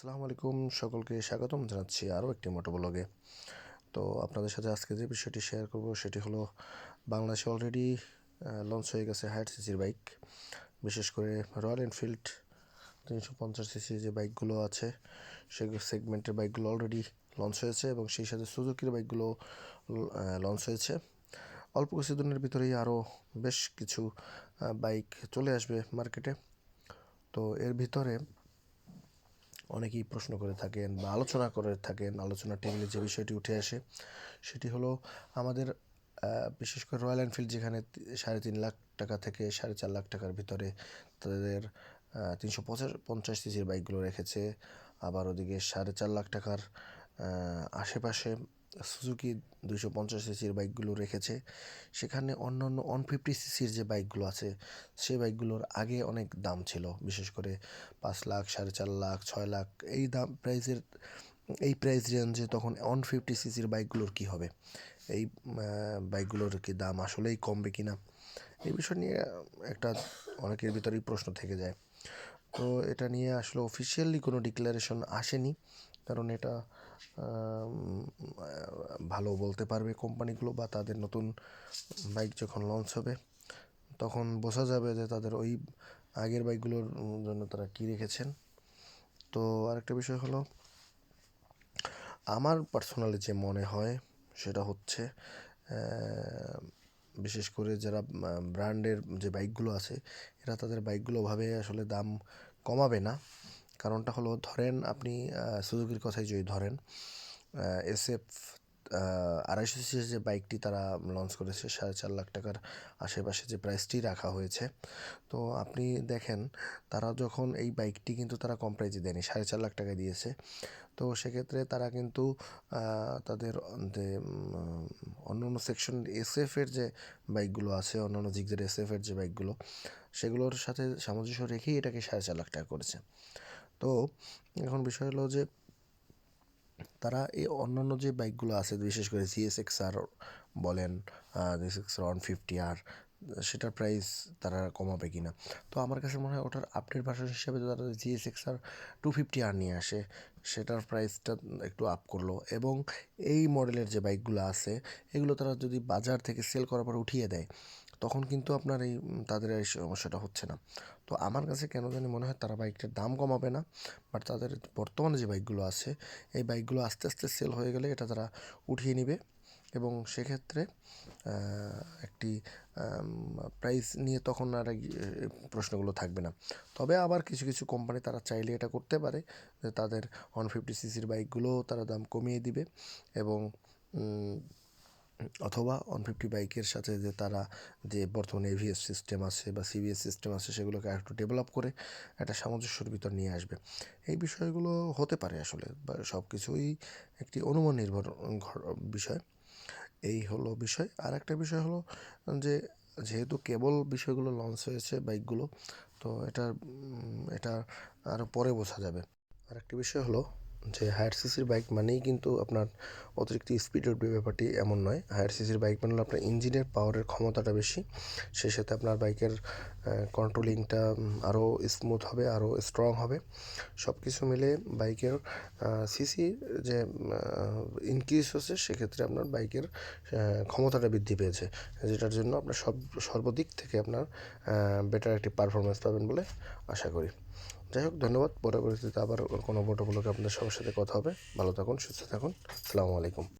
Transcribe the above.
আসসালামু আলাইকুম। সকলকে স্বাগতম জানাচ্ছি আরও একটি মোটো ব্লগে। তো আপনাদের সাথে আজকে যে বিষয়টি শেয়ার করব সেটি হলো, বাংলাদেশে অলরেডি লঞ্চ হয়ে গেছে হায়ার সিসির বাইক বিশেষ করে রয়্যাল এনফিল্ড তিনশো পঞ্চাশ সিসি যে বাইকগুলো আছে সেই সেগমেন্টের বাইকগুলো অলরেডি লঞ্চ হয়েছে এবং সেই সাথে সুজুকির বাইকগুলো লঞ্চ হয়েছে। অল্প কিছুদিনের ভিতরেই আরও বেশ কিছু বাইক চলে আসবে মার্কেটে তো এর ভিতরে অনেকেই প্রশ্ন করে থাকেন বা আলোচনা করে থাকেন, আলোচনা টেবিলে যে বিষয়টি উঠে আসে সেটি হলো আমাদের বিশেষ করে রয়্যাল এনফিল্ড যেখানে সাড়ে তিন লাখ টাকা থেকে সাড়ে চার লাখ টাকার ভিতরে তাদের তিনশো পঞ্চাশ পঞ্চাশ সিসির বাইকগুলো রেখেছে। আবার ওদিকে সাড়ে চার লাখ টাকার আশেপাশে সুজুকি দুইশো পঞ্চাশ সিসির বাইকগুলো রেখেছে। সেখানে অন্য অন্য ওয়ান ফিফটি সিসির যে বাইকগুলো আছে সেই বাইকগুলোর আগে অনেক দাম ছিল। বিশেষ করে পাঁচ লাখ, সাড়ে চার লাখ, ছয় লাখ, এই দাম প্রাইসের এই প্রাইস রেঞ্জে তখন ওয়ান ফিফটি সিসির বাইকগুলোর কী হবে? এই বাইকগুলোর কি দাম আসলেই কমবে কি না এই বিষয় নিয়ে একটা অনেকের ভিতরেই প্রশ্ন থেকে যায়। তো এটা নিয়ে আসলে অফিসিয়ালি কোনো ডিক্লারেশন আসেনি। কারণ এটা ভালো বলতে পারবে কোম্পানিগুলো বা তাদের নতুন বাইক যখন লঞ্চ হবে, তখন বোঝা যাবে যে তাদের ওই আগের বাইকগুলোর জন্য তারা কী রেখেছেন। তো আরেকটা বিষয় হলো, আমার পার্সোনালি যে মনে হয় সেটা হচ্ছে বিশেষ করে যারা ব্র্যান্ডের যে বাইকগুলো আছে, এরা তাদের বাইকগুলো ওভাবে আসলে দাম কমাবে না। কারণটা হলো, ধরেন আপনি সুজুকির কথাই যদি ধরেন এসএফ আড়াইশো সিসির যে বাইকটি তারা লঞ্চ করেছে, সাড়ে চার লাখ টাকার আশেপাশে যে প্রাইসটি রাখা হয়েছে, তো আপনি দেখেন, তারা যখন এই বাইকটি কিন্তু তারা কম প্রাইজে দেয়নি, সাড়ে চার লাখ টাকা দিয়েছে। তো সেক্ষেত্রে তারা কিন্তু তাদের যে অন্য অন্য সেকশন এসএফের যে বাইকগুলো আছে অন্য অন্য জিগজের এসএফের যে বাইকগুলো, সেগুলোর সাথে সামঞ্জস্য রেখেই এটাকে সাড়ে চার লাখ টাকা করেছে। তো এখন বিষয় হলো যে তারা এই অন্যান্য যে বাইকগুলো আছে, বিশেষ করে সিএসএক্স আর বলেন সিএসএক্স ওয়ান ফিফটি আর সেটার প্রাইস তারা কমাবে কি না তো আমার কাছে মনে হয় ওটার আপডেট ভার্সন হিসেবে তারা GSX R two fifty R নিয়ে আসে, সেটার প্রাইসটা একটু আপ করল। এবং এই মডেলের যে বাইকগুলো আছে, এগুলো তারা যদি বাজার থেকে সেল করার পর উঠিয়ে দেয় তখন কিন্তু আপনার এই তাদের এই সমস্যাটা হচ্ছে না। তো আমার কাছে কেন জানি মনে হয় তারা বাইকটার দাম কমাবে না বাট তাদের বর্তমানে যে বাইকগুলো আছে, এই বাইকগুলো আস্তে আস্তে সেল হয়ে গেলে এটা তারা উঠিয়ে নেবে এবং সেক্ষেত্রে একটি প্রাইস নিয়ে তখন আর প্রশ্নগুলো থাকবে না। তবে আবার কিছু কিছু কোম্পানি তারা চাইলে এটা করতে পারে যে তাদের ওয়ান ফিফটি সিসির বাইকগুলোও তারা দাম কমিয়ে দিবে এবং অথবা ওয়ান ফিফটি বাইকের সাথে যে তারা যে বর্তমানে এভিএস সিস্টেম আছে বা সিবিএস সিস্টেম আছে, সেগুলোকে একটু ডেভেলপ করে একটা সামঞ্জস্যর ভিতর নিয়ে আসবে। এই বিষয়গুলো হতে পারে আসলে, বা সব কিছুই একটি অনুমান নির্ভর বিষয়। এই হলো বিষয়। আর একটা বিষয় হলো যে, যেহেতু কেবল বিষয়গুলো লঞ্চ হয়েছে বাইকগুলো তো এটা এটা আরও পরে বোঝা যাবে। আর আরেকটি বিষয় হলো যে হায়ার সিসির বাইক মানেই কিন্তু আপনার অতিরিক্ত স্পিড উঠবে ব্যাপারটি এমন নয়। হায়ার সিসির বাইক মানে হলো আপনার ইঞ্জিনের পাওয়ারের ক্ষমতাটা বেশি সেই সাথে আপনার বাইকের কন্ট্রোলিংটা আরও স্মুথ হবে আরও স্ট্রং হবে। সব কিছু মিলে বাইকের সিসি যে ইনক্রিজ হচ্ছে, সেক্ষেত্রে আপনার বাইকের ক্ষমতাটা বৃদ্ধি পেয়েছে, যেটার জন্য আপনার সব, সর্বদিক থেকে আপনার বেটার একটি পারফরমেন্স পাবেন বলে আশা করি। যাই হোক, ধন্যবাদ। পরবর্তীতে আবার কোনো বটোগুলোকে আপনাদের সবার সাথে কথা হবে। ভালো থাকুন, সুস্থ থাকুন। আসসালামু আলাইকুম।